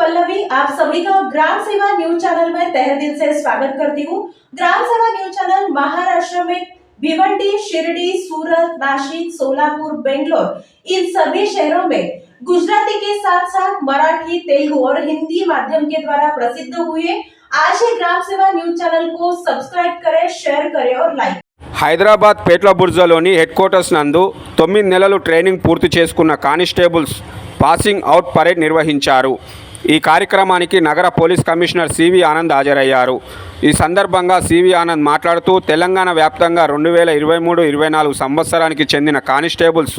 पल्लवी आप सभी का ग्राम सेवा न्यूज चैनल में तहे दिल से स्वागत करती हूँ ग्राम सेवा न्यूज चैनल महाराष्ट्र में भिवंडी शिरडी सूरत नासिक सोलापुर बेंगलोर इन सभी शहरों में गुजराती के साथ साथ मराठी तेलुगु और हिंदी माध्यम के द्वारा प्रसिद्ध हुए आज ही ग्राम सेवा न्यूज चैनल को सब्सक्राइब करें शेयर करें और लाइक హైదరాబాద్ పేట్ల బుర్జలోని హెడ్ క్వార్టర్స్ నందు తొమ్మిది నెలలు ట్రైనింగ్ పూర్తి చేసుకున్న కానిస్టేబుల్స్ పాసింగ్ అవుట్ పరేడ్ నిర్వహించారు ఈ కార్యక్రమానికి నగర పోలీస్ కమిషనర్ సివి ఆనంద్ హాజరయ్యారు. ఈ సందర్భంగా సివి ఆనంద్ మాట్లాడుతూ తెలంగాణ వ్యాప్తంగా రెండు వేల ఇరవై మూడు ఇరవై నాలుగు సంవత్సరానికి చెందిన కానిస్టేబుల్స్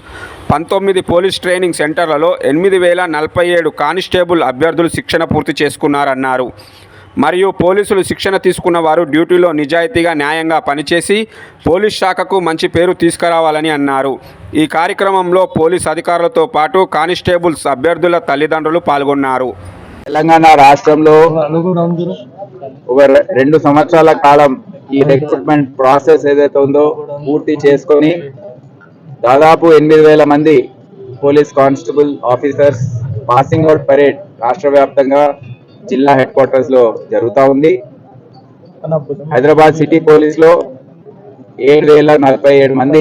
పంతొమ్మిది పోలీస్ ట్రైనింగ్ సెంటర్లలో ఎనిమిది వేల నలభై ఏడు కానిస్టేబుల్ అభ్యర్థులు శిక్షణ పూర్తి చేసుకున్నారన్నారు. మరియు పోలీసులు శిక్షణ తీసుకున్న వారు డ్యూటీలో నిజాయితీగా న్యాయంగా పనిచేసి పోలీస్ శాఖకు మంచి పేరు తీసుకురావాలని అన్నారు. ఈ కార్యక్రమంలో పోలీస్ అధికారులతో పాటు కానిస్టేబుల్స్ అభ్యర్థుల తల్లిదండ్రులు పాల్గొన్నారు. తెలంగాణ రాష్ట్రంలో ఒక రెండు సంవత్సరాల కాలం ఈ రిక్రూట్మెంట్ ప్రాసెస్ ఏదైతే ఉందో పూర్తి చేసుకొని దాదాపు ఎనిమిది వేల మంది police constable officers passing out parade రాష్ట్ర వ్యాప్తంగా జిల్లా హెడ్ క్వార్టర్స్లో జరుగుతూ ఉంది. హైదరాబాద్ సిటీ పోలీస్లో ఏడు వేల నలభై ఏడు మంది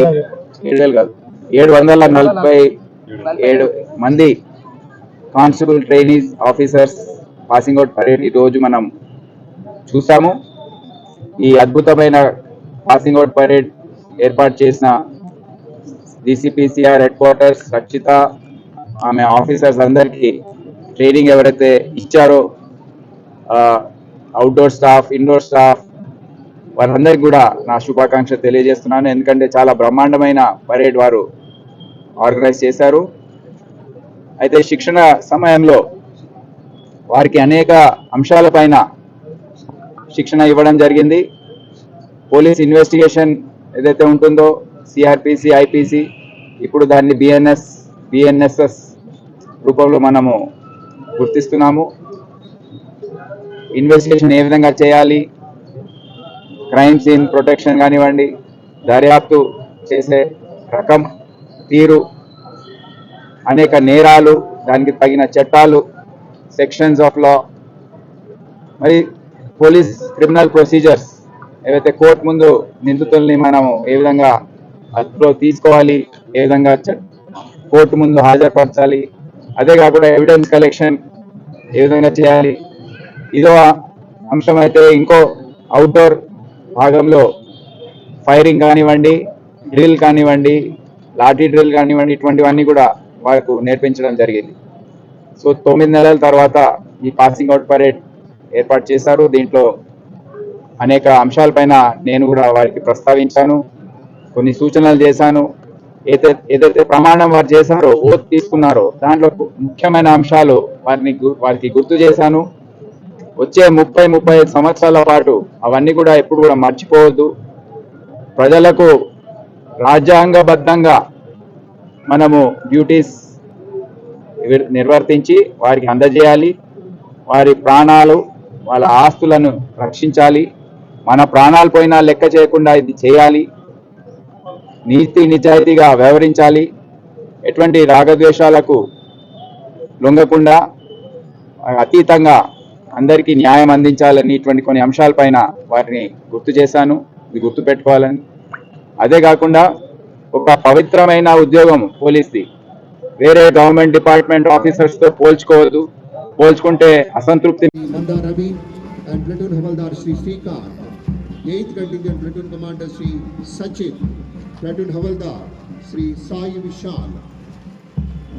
ఏడు వేలు కాదు ఏడు వందల నలభై ఏడు మంది constable trainees officers passing out parade ఈ రోజు మనం చూసాము. ఈ అద్భుతమైన పాసింగ్ అవుట్ పరేడ్ ఏర్పాటు చేసిన డిసిపిసిఆర్ హెడ్ క్వార్టర్స్ రక్షిత ఆమె ఆఫీసర్స్ అందరికీ ట్రైనింగ్ ఎవరైతే ఇచ్చారో అవుట్డోర్ స్టాఫ్ ఇండోర్ స్టాఫ్ వారందరికీ కూడా నా శుభాకాంక్షలు తెలియజేస్తున్నాను. ఎందుకంటే చాలా బ్రహ్మాండమైన పరేడ్ వారు ఆర్గనైజ్ చేశారు. అయితే శిక్షణ సమయంలో వారికి అనేక అంశాలపైన శిక్షణ ఇవ్వడం జరిగింది. పోలీస్ ఇన్వెస్టిగేషన్ ఏదైతే ఉంటుందో సిఆర్పిసి ఐపీసీ ఇప్పుడు దాన్ని బిఎన్ఎస్ బిఎన్ఎస్ఎస్ రూపంలో మనము గుర్తిస్తున్నాము. ఇన్వెస్టిగేషన్ ఏ విధంగా చేయాలి? క్రైమ్ సీన్ ప్రొటెక్షన్ కానివ్వండి దర్యాప్తు చేసే రకం తీరు అనేక నేరాలు దానికి తగిన చట్టాలు సెక్షన్స్ ఆఫ్ లా మరి పోలీస్ క్రిమినల్ ప్రొసీజర్స్ ఏవైతే కోర్టు ముందు నిందితుల్ని మనం ఏ విధంగా అదుపులో తీసుకోవాలి ఏ విధంగా చ- కోర్టు ముందు హాజరుపరచాలి అదే కాకుండా ఎవిడెన్స్ కలెక్షన్ ఏ విధంగా చేయాలి. ఇదో అంశం అయితే ఇంకో అవుట్డోర్ భాగంలో ఫైరింగ్ కానివ్వండి డ్రిల్ కానివ్వండి లాఠీ డ్రిల్ కానివ్వండి ఇటువంటివన్నీ కూడా వారికి నేర్పించడం జరిగింది. సో తొమ్మిది నెలల తర్వాత ఈ పాసింగ్ అవుట్ పరేడ్ ఏర్పాటు చేశారు. దీంట్లో అనేక అంశాలపైన నేను కూడా వారికి ప్రస్తావించాను. కొన్ని సూచనలు చేశాను. ఏదైతే ఏదైతే ప్రమాణం వారు చేశారో ఓత్ తీసుకున్నారో దాంట్లో ముఖ్యమైన అంశాలు వారిని గు- వారికి గుర్తు చేశాను. వచ్చే ముప్పై ముప్పై ఐదు సంవత్సరాల పాటు అవన్నీ కూడా ఎప్పుడు కూడా మర్చిపోవద్దు. ప్రజలకు రాజ్యాంగబద్ధంగా మనము డ్యూటీస్ నిర్వర్తించి వారికి అందజేయాలి. వారి ప్రాణాలు వాళ్ళ ఆస్తులను రక్షించాలి. మన ప్రాణాలు పోయినా లెక్క చేయకుండా ఇది చేయాలి. నీతి నిజాయితీగా వ్యవహరించాలి. ఎటువంటి రాగద్వేషాలకు లొంగకుండా అతీతంగా అందరికీ న్యాయం అందించాలని ఇటువంటి కొన్ని అంశాలపైన వారిని గుర్తు చేశాను. ఇది గుర్తు పెట్టుకోవాలని అదే కాకుండా ఒక పవిత్రమైన ఉద్యోగం పోలీస్ది. వేరే గవర్నమెంట్ డిపార్ట్మెంట్ ఆఫీసర్స్తో పోల్చుకోవద్దు. పోల్చుకుంటే అసంతృప్తి.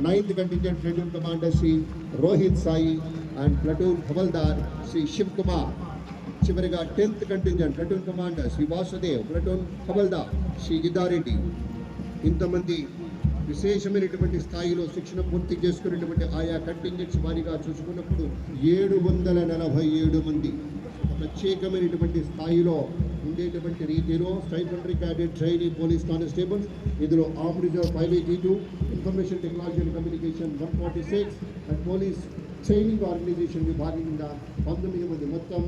Ninth contingent platoon commander Shri Rohit Sai and platoon havildar Shri Shiv చివరిగా tenth contingent platoon commander Shri Vasudev platoon havildar Shri Giddareddy. ఇంతమంది విశేషమైనటువంటి స్థాయిలో శిక్షణ పూర్తి చేసుకున్నటువంటి ఆయా కంటింజెంట్స్ వారిగా చూసుకున్నప్పుడు ఏడు వందల నలభై ఏడు మంది ప్రత్యేకమైనటువంటి స్థాయిలో ఉండేటువంటి రీతిలో stipendiary cadet trainee police constables ఇందులో of reserve five eighty two information technology and communication one forty six and police training organisation విభాగం కింద పంతొమ్మిది మంది. మొత్తం